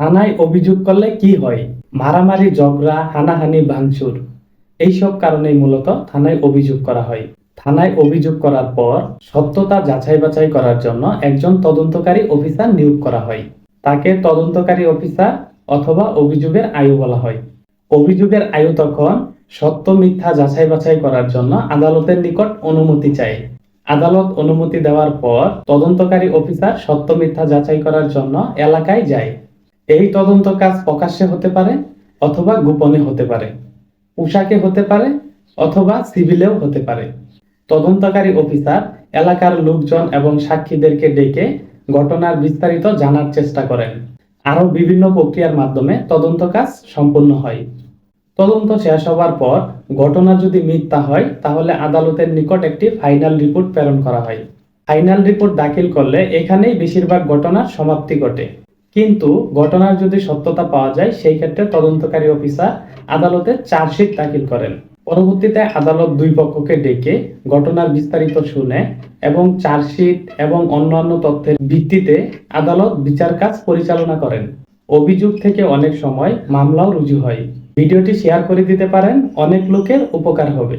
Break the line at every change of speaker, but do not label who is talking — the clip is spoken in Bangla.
থানায় অভিযোগ করলে কি হয়? মারামারি, ঝগড়া, হানাহানি, ভাঙচুর, এইসব কারণেই মূলত থানায় অভিযোগ করা হয়। থানায় অভিযোগ করার পর সত্যতা যাচাই বাছাই করার জন্য একজন তদন্তকারী অফিসার নিয়োগ করা হয়। তাকে তদন্তকারী অফিসার অথবা অভিযোগের আয়ু বলা হয়। অভিযোগের আয়ু তখন সত্য মিথ্যা যাচাই বাছাই করার জন্য আদালতের নিকট অনুমতি চায় আদালত অনুমতি দেওয়ার পর তদন্তকারী অফিসার সত্য মিথ্যা যাচাই করার জন্য এলাকায় যায়। এই তদন্ত কাজ প্রকাশ্যে হতে পারে অথবা গোপনে হতে পারে। পোশাকে হতে পারে অথবা সিভিলেও হতে পারে। তদন্তকারী অফিসার, এলাকার লোকজন এবং সাক্ষীদেরকে ডেকে ঘটনার বিস্তারিত জানার চেষ্টা করেন। আরও বিভিন্ন প্রক্রিয়ার মাধ্যমে তদন্ত কাজ সম্পূর্ণ হয়। তদন্ত শেষ হওয়ার পর ঘটনা যদি মিথ্যা হয়, তাহলে আদালতের নিকট একটি ফাইনাল রিপোর্ট প্রেরণ করা হয়। ফাইনাল রিপোর্ট দাখিল করলে এখানেই বেশিরভাগ ঘটনার সমাপ্তি ঘটে। কিন্তু ঘটনার যদি সত্যতা পাওয়া যায়, সেই ক্ষেত্রে তদন্তকারী অফিসার আদালতে চার্জশিট দাখিল করেন। পরবর্তীতে আদালত দুই পক্ষকে ডেকে ঘটনার বিস্তারিত শুনে এবং চার্জশিট এবং অন্যান্য তথ্যের ভিত্তিতে আদালত বিচার কাজ পরিচালনা করেন। অভিযোগ থেকে অনেক সময় মামলাও রুজু হয়। ভিডিওটি শেয়ার করে দিতে পারেন, অনেক লোকের উপকার হবে।